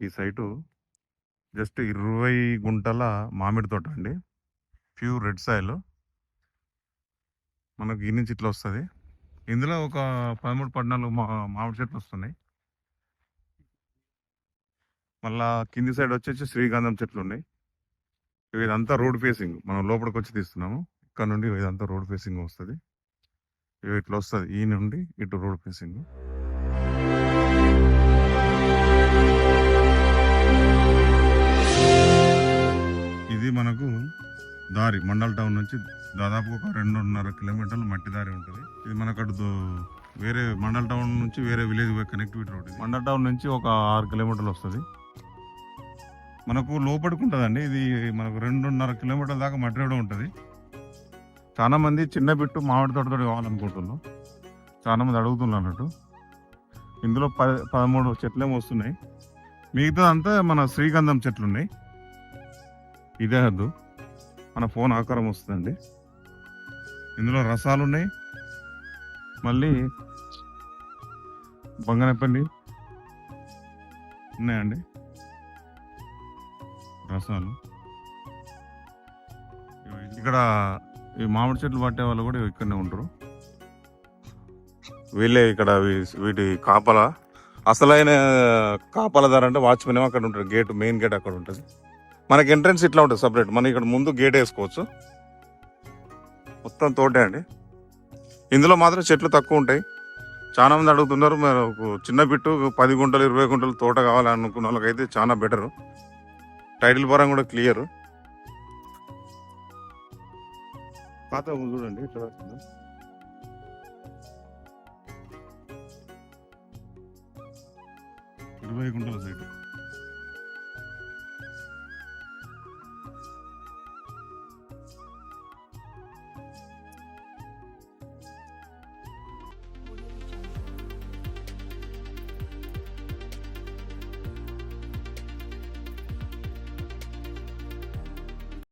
ఈ site just ఇరవై గుంటల మామిడి తోట అండి. Pure red soil. మనకు ఈ నుంచి ఇట్లా వస్తుంది. ఇందులో ఒక పదమూడు పద్నాలుగు మామిడి చెట్లు వస్తున్నాయి. మళ్ళా కింది సైడ్ వచ్చేసి శ్రీగంధం చెట్లు ఉన్నాయి. ఇవి ఇదంతా రోడ్ ఫేసింగ్. మనం లోపలికి వచ్చి తీస్తున్నాము. ఇక్కడ నుండి ఇదంతా రోడ్ ఫేసింగ్ వస్తుంది. ఇవి ఇట్లా వస్తుంది. ఈ నుండి ఇటు రోడ్ ఫేసింగ్. మనకు దారి మండల్ టౌన్ నుంచి దాదాపు ఒక రెండున్నర కిలోమీటర్లు మట్టి దారి ఉంటుంది. ఇది మనకు అటు వేరే మండల్ టౌన్ నుంచి వేరే village connectivity road mandal town నుంచి ఒక ఆరు కిలోమీటర్లు వస్తుంది. మనకు లోపలికి ఉంటుందండి ఇది మనకు రెండున్నర కిలోమీటర్ల దాకా మట్టి రోడ్ ఉంటుంది. చాలామంది చిన్న బిట్టు మామిడి తోటతో కావాలనుకుంటున్నాం చాలామంది అడుగుతున్నారు అన్నట్టు. ఇందులో ప పదమూడు చెట్లేమో వస్తున్నాయి. మిగతా అంతా మన శ్రీగంధం చెట్లు ఉన్నాయి ఇదే హద్దు. మన ఫోన్ ఆకారం వస్తుందండి. ఇందులో రసాలు ఉన్నాయి. మళ్ళీ బంగనపల్లి ఉన్నాయండి. రసాలు. ఇక్కడ ఈ మామిడి చెట్లు పట్టే వాళ్ళు కూడా ఇక్కడనే ఉంటారు. వీళ్ళే ఇక్కడ వీటి కాపల. అసలైన కాపల అంటే వాచ్మెన్ ఏమో అక్కడ ఉంటారు. గేట్ మెయిన్ గేట్ అక్కడ ఉంటుంది. మనకి ఎంట్రన్స్ ఇట్లా ఉంటుంది సపరేట్ మనం ఇక్కడ ముందు గేట్ వేసుకోవచ్చు. మొత్తం తోటే అండి. ఇందులో మాత్రం చెట్లు తక్కువ ఉంటాయి. చాలా మంది అడుగుతున్నారు మరి చిన్న బిట్టు పది గుంటలు ఇరవై గుంటలు తోట కావాలనుకున్న వాళ్ళకైతే చాలా బెటర్. టైటిల్ పరం కూడా క్లియర్. పాత చూడండి ఇరవై గుంటల సైట్.